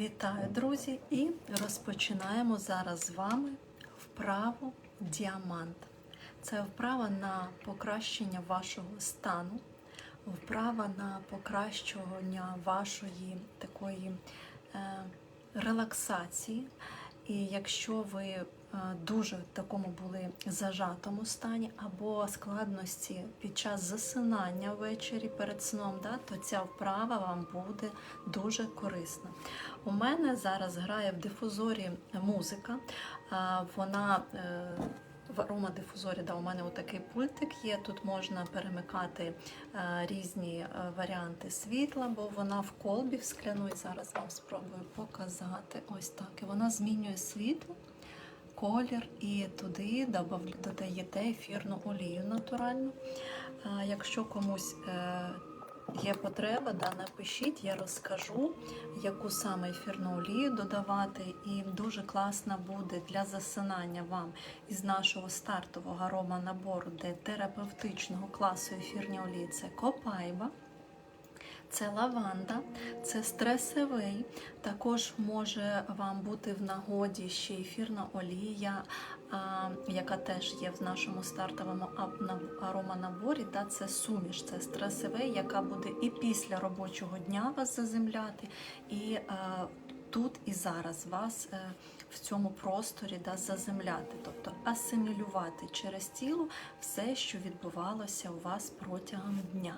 Вітаю, друзі! І розпочинаємо зараз з вами вправу діамант. Це вправа на покращення вашого стану, вправа на покращення вашої такої е, релаксації. І якщо ви е, дуже в такому були зажатому стані або складності під час засинання ввечері перед сном, да, то ця вправа вам буде дуже корисна. У мене зараз грає в дифузорі музика. Вона е, в аромадифузорі, да, у мене отакий пультик є. Тут можна перемикати е, різні е, варіанти світла, бо вона в колбі в скляної. Зараз вам спробую показати. Ось так. І вона змінює світло, колір і туди додаєте ефірну олію натуральну. Якщо комусь є потреба, да, напишіть, я розкажу, яку саме ефірну олію додавати. І дуже класно буде для засинання вам із нашого стартового арома набору, де терапевтичного класу ефірні олії це копайба. Це лаванда, це стресовий. Також може вам бути в нагоді ще ефірна олія, яка теж є в нашому стартовому ароманаборі. Та це суміш, це стресовий, яка буде і після робочого дня вас заземляти, і е, тут і зараз вас е, в цьому просторі да, заземляти, тобто асимілювати через тіло все, що відбувалося у вас протягом дня.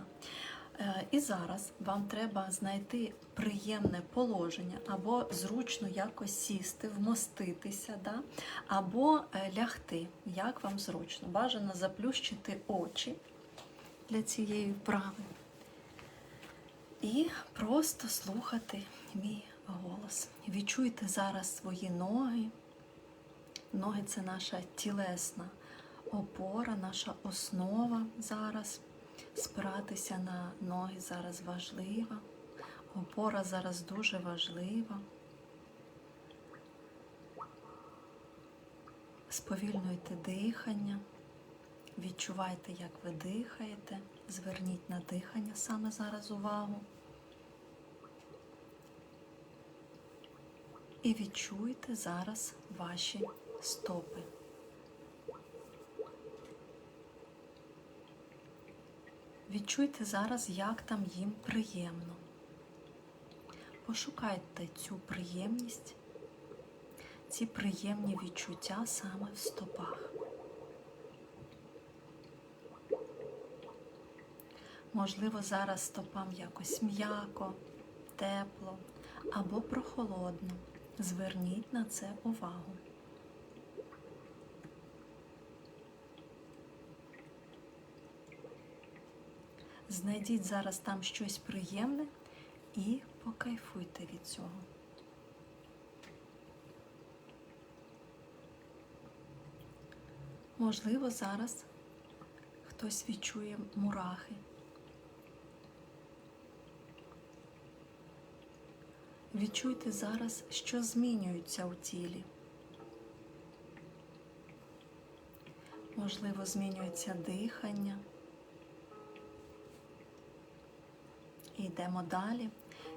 Е, І зараз вам треба знайти приємне положення або зручно якось сісти, вмоститися, да? або е, лягти, як вам зручно. Бажано заплющити очі для цієї вправи і просто слухати мій голос. Відчуйте зараз свої ноги. Ноги це наша тілесна опора, наша основа зараз. Спиратися на ноги зараз важливо. Опора зараз дуже важлива. Сповільнюйте дихання, відчувайте, як ви дихаєте. Зверніть на дихання саме зараз увагу. І відчуйте зараз ваші стопи. Відчуйте зараз, як там їм приємно. Пошукайте цю приємність, ці приємні відчуття саме в стопах. Можливо, зараз стопам якось м'яко, тепло або прохолодно. Зверніть на це увагу. Знайдіть зараз там щось приємне і покайфуйте від цього. Можливо, зараз хтось відчує мурахи. Відчуйте зараз, що змінюється у тілі. Можливо, змінюється дихання. Йдемо далі.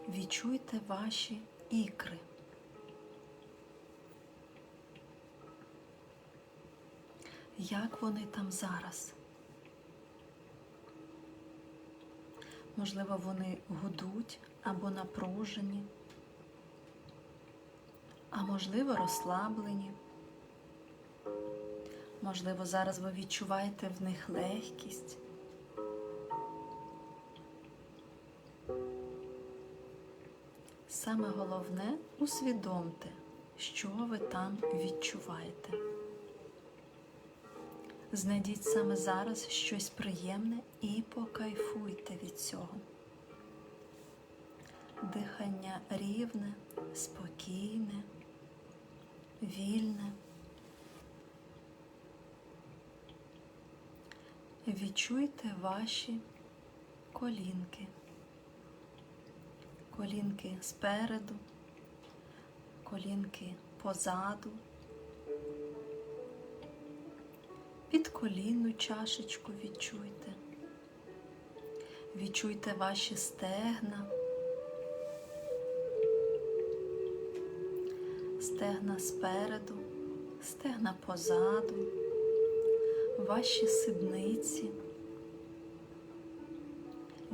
Відчуйте ваші ікри. Як вони там зараз? Можливо, вони гудуть або напружені, а можливо, розслаблені. Можливо, зараз ви відчуваєте в них легкість. Саме головне усвідомте, що ви там відчуваєте. Знайдіть саме зараз щось приємне і покайфуйте від цього. Дихання рівне, спокійне, вільне. Відчуйте ваші колінки колінки спереду, колінки позаду, підколінну чашечку відчуйте, відчуйте ваші стегна, стегна спереду, стегна позаду, ваші сидниці.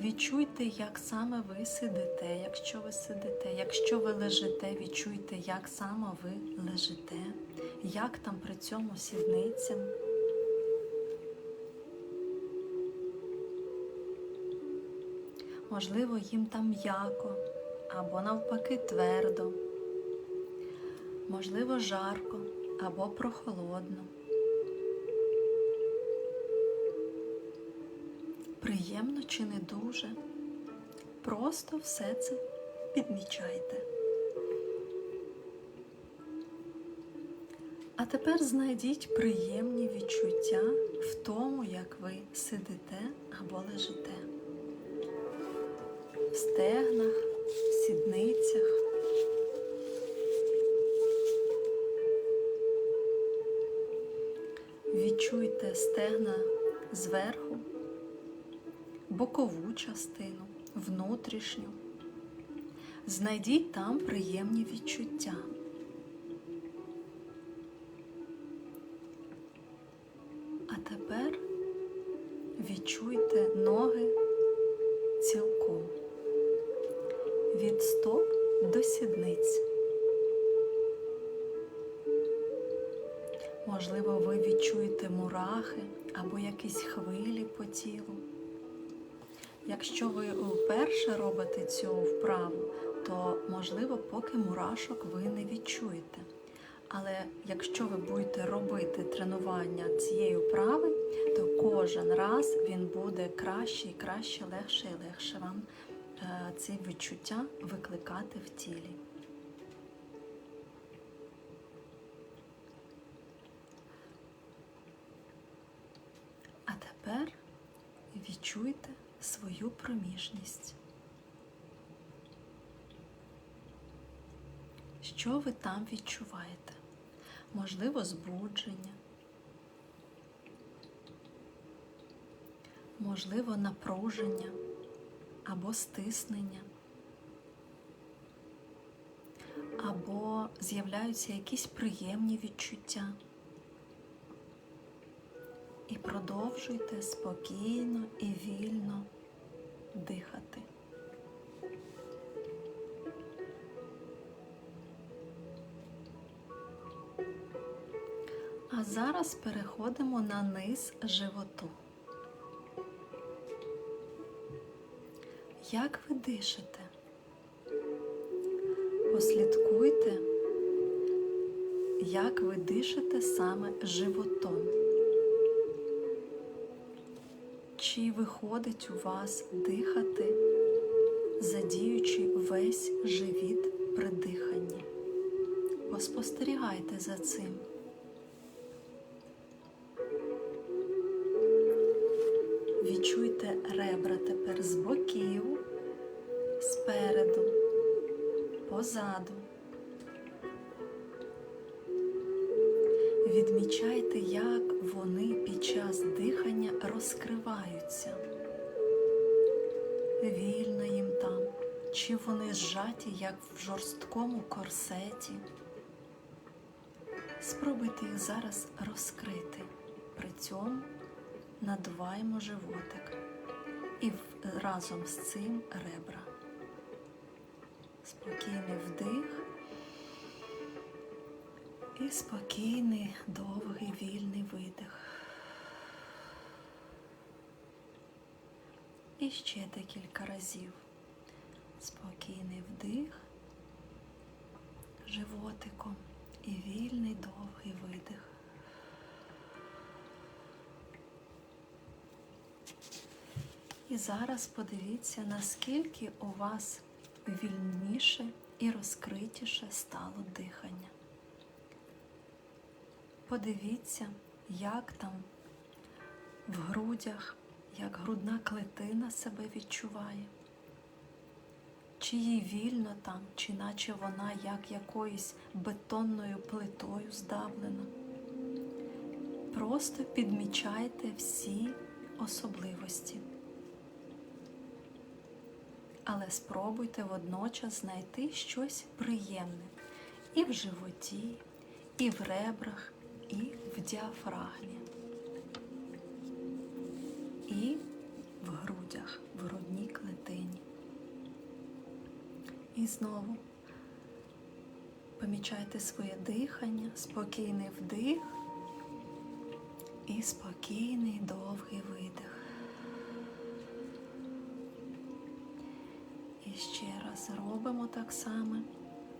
Відчуйте, як саме ви сидите, якщо ви сидите. Якщо ви лежите, відчуйте, як саме ви лежите, як там при цьому сідницям. Можливо, їм там м'яко або навпаки твердо, можливо, жарко або прохолодно. Приємно чи не дуже. Просто все це підмічайте. А тепер знайдіть приємні відчуття в тому, як ви сидите або лежите. В стегнах, в сідницях. Відчуйте стегна зверху, бокову частину, внутрішню. Знайдіть там приємні відчуття. Якщо ви вперше робите цю вправу, то можливо, поки мурашок ви не відчуєте. Але якщо ви будете робити тренування цієї вправи, то кожен раз він буде краще і краще, легше і легше вам е, ці відчуття викликати в тілі. А тепер відчуйте свою проміжність. Що ви там відчуваєте? Можливо, збудження, можливо, напруження або стиснення, або з'являються якісь приємні відчуття. І продовжуйте спокійно і вільно дихати. А зараз переходимо на низ животу. Як ви дишите? Послідкуйте, як ви дишите саме животом. Чи виходить у вас дихати, задіючи весь живіт при диханні? Поспостерігайте за цим. Відчуйте ребра тепер з боків, спереду, позаду. Відмічайте, як вони під час дихання розкриваються. Вільно їм там, чи вони зжаті, як в жорсткому корсеті. Спробуйте їх зараз розкрити. При цьому надуваємо животик і разом з цим ребра. Спокійний вдих і спокійний, довгий, вільний видих. І ще декілька разів. Спокійний вдих животиком і вільний довгий видих. І зараз подивіться, наскільки у вас вільніше і розкритіше стало дихання. Подивіться, як там в грудях, як грудна клетина себе відчуває. Чи їй вільно там, чи наче вона як якоюсь бетонною плитою здавлена. Просто підмічайте всі особливості. Але спробуйте водночас знайти щось приємне і в животі, і в ребрах, і в діафрагмі, і в грудях, в грудній клетині. І знову помічайте своє дихання, спокійний вдих і спокійний довгий видих. І ще раз робимо так само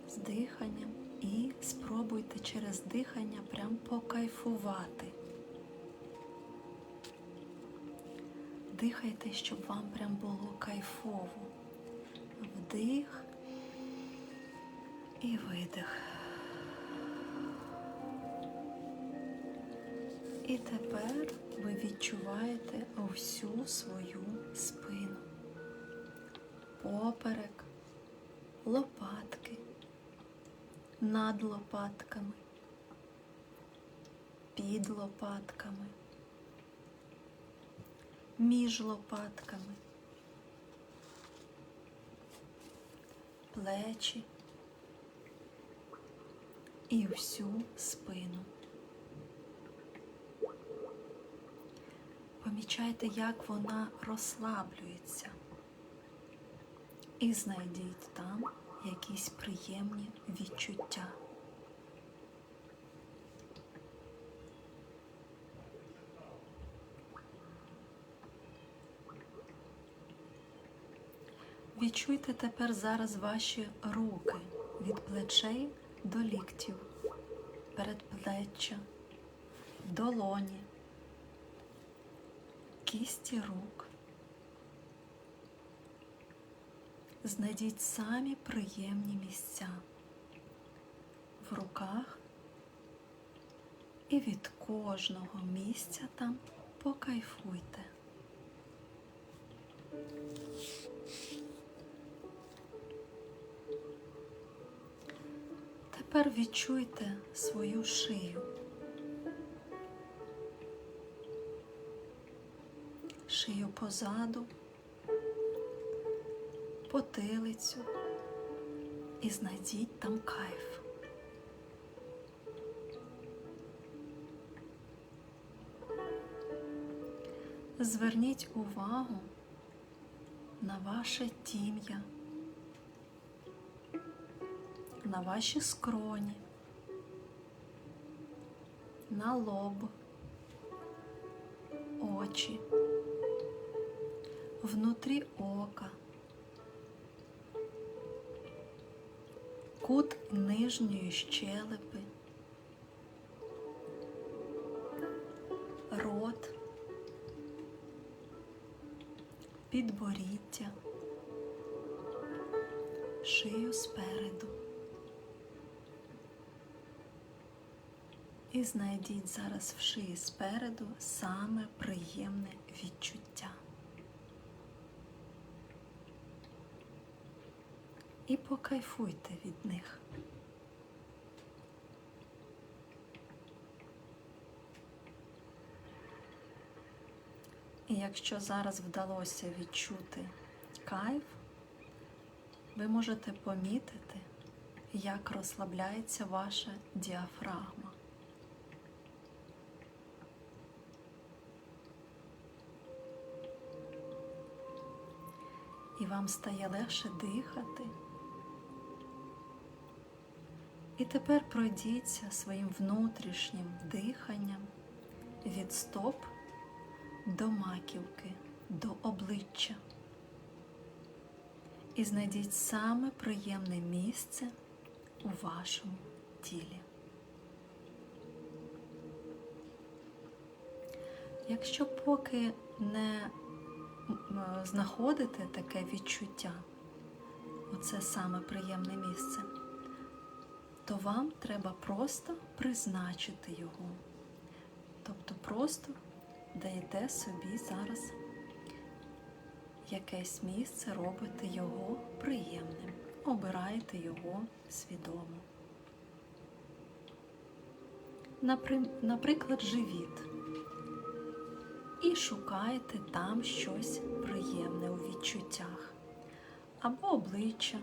з диханням і спробуйте через дихання прям покайфувати. Дихайте, щоб вам прям було кайфово. Вдих і видих. І тепер ви відчуваєте всю свою спину, поперек, лопатки, над лопатками, під лопатками, між лопатками, плечі і всю спину. Помічайте, як вона розслаблюється. І знайдіть там якісь приємні відчуття. Відчуйте тепер зараз ваші руки від плечей до ліктів, передплеччя, долоні, кісті рук. Знайдіть самі приємні місця в руках і від кожного місця там покайфуйте. Тепер відчуйте свою шию. Шию позаду, потилицю і знайдіть там кайф. Зверніть увагу на ваше тім'я, на ваші скроні, на лоб, очі, внутрі ока, кут нижньої щелепи, рот, підборіддя, шию спереду. І знайдіть зараз в шиї спереду саме приємне відчуття. І покайфуйте від них. І якщо зараз вдалося відчути кайф, ви можете помітити, як розслабляється ваша діафрагма. І вам стає легше дихати. І тепер пройдіться своїм внутрішнім диханням від стоп до маківки, до обличчя. І знайдіть саме приємне місце у вашому тілі. Якщо поки не знаходите таке відчуття, оце саме приємне місце, то вам треба просто призначити його. Тобто просто даєте собі зараз якесь місце, робите його приємним, обираєте його свідомо. Наприклад, живіт. І шукаєте там щось приємне у відчуттях. Або обличчя,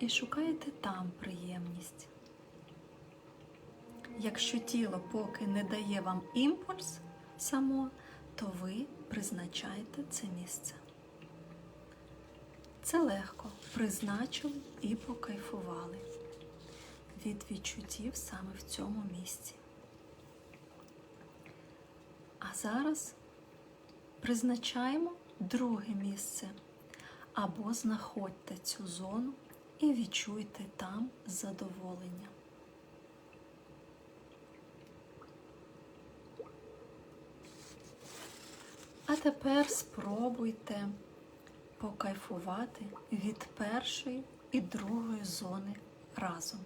і шукаєте там приємність. Якщо тіло поки не дає вам імпульс само, то ви призначаєте це місце. Це легко. Призначили і покайфували від відчуттів саме в цьому місці. А зараз призначаємо друге місце або знаходьте цю зону і відчуйте там задоволення. А тепер спробуйте покайфувати від першої і другої зони разом.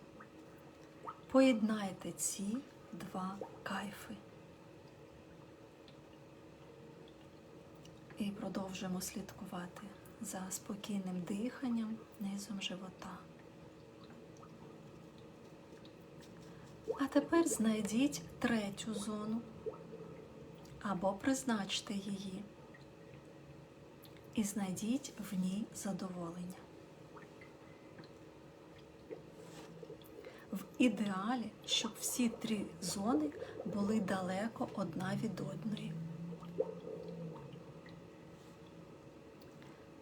Поєднайте ці два кайфи. І продовжуємо слідкувати за спокійним диханням низом живота. А тепер знайдіть третю зону або призначте її і знайдіть в ній задоволення. В ідеалі, щоб всі три зони були далеко одна від одної.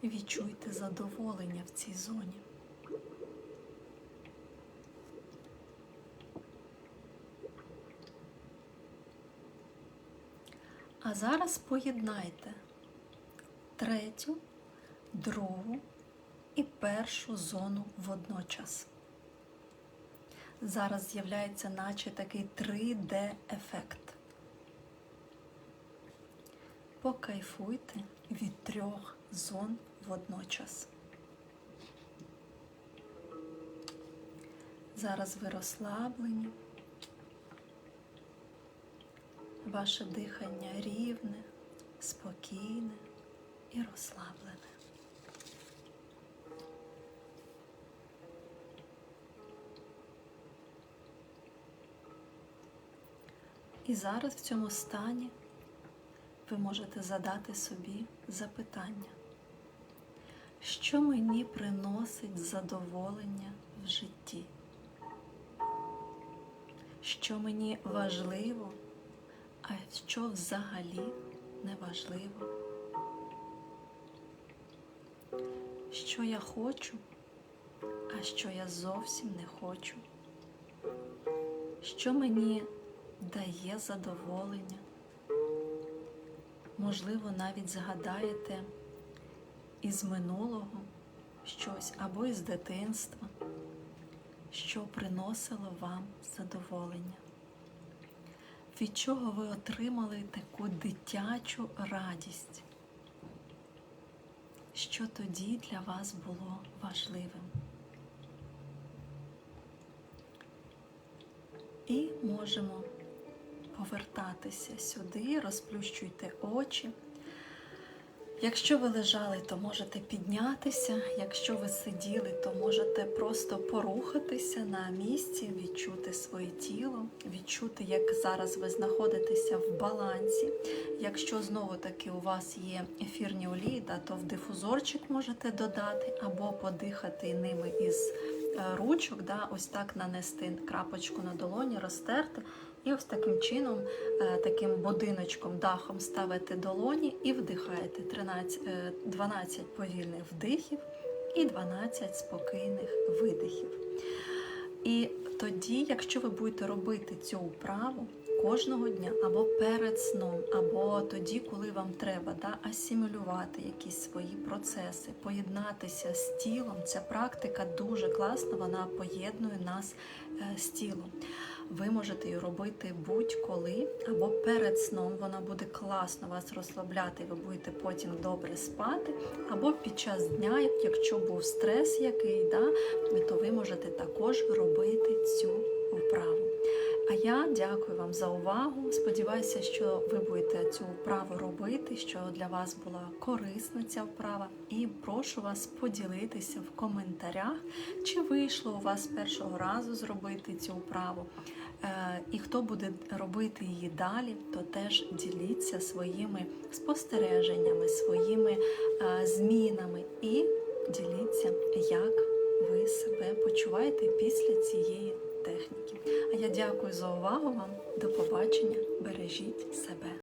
Відчуйте задоволення в цій зоні. А зараз поєднайте третю, другу і першу зону водночас. Зараз з'являється наче такий 3D-ефект. Покайфуйте від трьох зон водночас. Зараз ви розслаблені, ваше дихання рівне, спокійне і розслаблене. І зараз в цьому стані ви можете задати собі запитання, що мені приносить задоволення в житті, що мені важливо, а що взагалі не важливо, що я хочу, а що я зовсім не хочу, що мені дає задоволення. Можливо, навіть згадаєте із минулого щось або із дитинства, що приносило вам задоволення, від чого ви отримали таку дитячу радість, що тоді для вас було важливим. І можемо повертатися сюди, розплющуйте очі. Якщо ви лежали, то можете піднятися. Якщо ви сиділи, то можете просто порухатися на місці, відчути своє тіло, відчути, як зараз ви знаходитеся в балансі. Якщо знову таки у вас є ефірні олії, то в дифузорчик можете додати або подихати ними із ручок, да, ось так нанести крапочку на долоні, розтерти. І ось таким чином, таким будиночком, дахом ставите долоні і вдихаєте 13, 12 повільних вдихів і 12 спокійних видихів. І тоді, якщо ви будете робити цю вправу кожного дня або перед сном, або тоді, коли вам треба да, асимілювати якісь свої процеси, поєднатися з тілом, ця практика дуже класна, вона поєднує нас з тілом. Ви можете її робити будь-коли або перед сном. Вона буде класно вас розслабляти, ви будете потім добре спати, або під час дня, якщо був стрес який, да, то ви можете також робити цю вправу. А я дякую вам за увагу. Сподіваюся, що ви будете цю вправу робити, що для вас була корисна ця вправа. І прошу вас поділитися в коментарях, чи вийшло у вас першого разу зробити цю вправу. І хто буде робити її далі, то теж діліться своїми спостереженнями, своїми змінами і діліться, як ви себе почуваєте після цієї техніки. А я дякую за увагу вам. До побачення. Бережіть себе.